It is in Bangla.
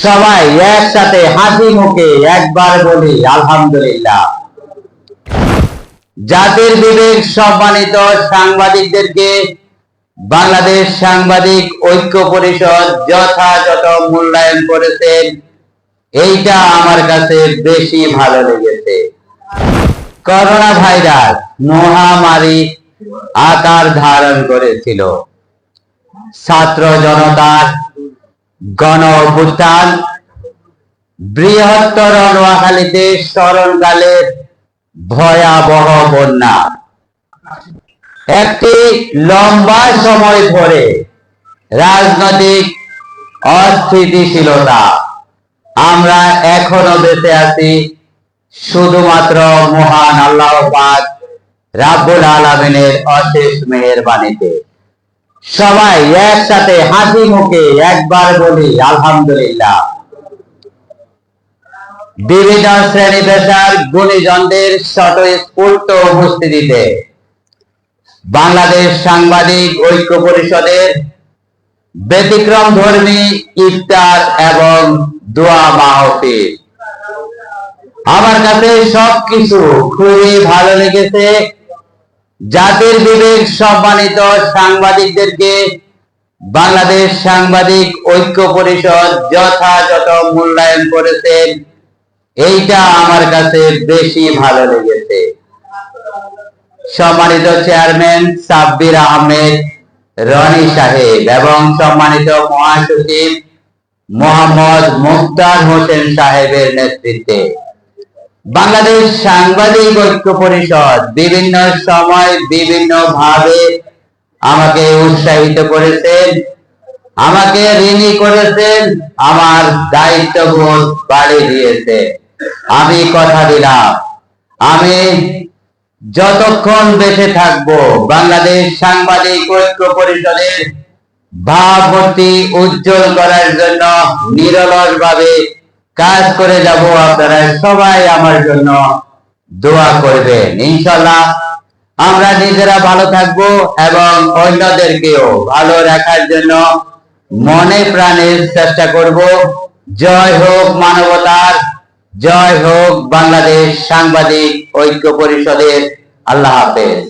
সবাই একসাথে হাসি মুখে একবার বলি, আলহামদুলিল্লাহ। জাতির বিবেক সম্মানিত সাংবাদিকদেরকে বাংলাদেশ সাংবাদিক ঐক্য পরিষদ যথাযথ মূল্যায়ন করেছেন এইটা আমার কাছে বেশি ভালো লেগেছে। করোনা ভাইরাস মহামারী আকার ধারণ করেছিল। ছাত্র জনতার গণ অভ্যুত্থান বৃহত্তর নোয়াখালীতে স্মরণকালের ভয়াবহ বন্যা। একটি লম্বা সময় ধরে রাজনৈতিক অস্থিতিশীলতা। আমরা এখনও বেঁচে আছি শুধুমাত্র মহান আল্লাহ পাক রাব্বুল আলামিনের অশেষ মেহেরবানিতে। সবাই একসাথে হাসি মুখে একবার বলি, আলহামদুলিল্লাহ। বিভিন্ন শ্রেণি পেশার গুণীজনদের স্বতঃস্ফূর্ত উপস্থিতিতে বাংলাদেশ সাংবাদিক ঐক্য পরিষদের ব্যতিক্রম ধর্মী ইফতার এবং দোয়া মাহফিল। আমার কাছে সবকিছু খুবই ভালো লেগেছে। জাতির বিবেক সম্মানিত সাংবাদিকদেরকে বাংলাদেশ সাংবাদিক ঐক্য পরিষদ যথাযথ মূল্যায়ন করেছেন এইটা আমার কাছে বেশি ভালো লেগেছে। সম্মানিত চেয়ারম্যান সাব্বির আহমেদ, রনি সাহেব এবং সম্মানিত মহাসচিব মোহাম্মদ মুক্তার হোসেন সাহেবের নেতৃত্বে। বাংলাদেশ সাংবাদিক ঐক্য পরিষদ বিভিন্ন সময় বিভিন্ন ভাবে আমাকে উৎসাহিত করেছেন, আমাকে ঋণী করেছেন, আমার দায়িত্ববোধ বাড়িয়ে দিয়েছে। আমি কথা দিলাম, আমি যতক্ষণ বেঁচে থাকব বাংলাদেশ সাংবাদিক ঐক্য পরিষদের ভাবমূর্তি উজ্জ্বল করার জন্য নিরলস ভাবে কাজ করে যাব আপনারা, সবাই আমার জন্য দোয়া করবেন, ইনশাল্লাহ। আমরা নিজেরা ভালো থাকব এবং অন্যদেরকেও ভালো রাখার জন্য মনে প্রাণে চেষ্টা করব। জয় হোক মানবতার, জয় হোক বাংলাদেশ সাংবাদিক ঐক্য পরিষদের। আল্লাহ হাফেজ।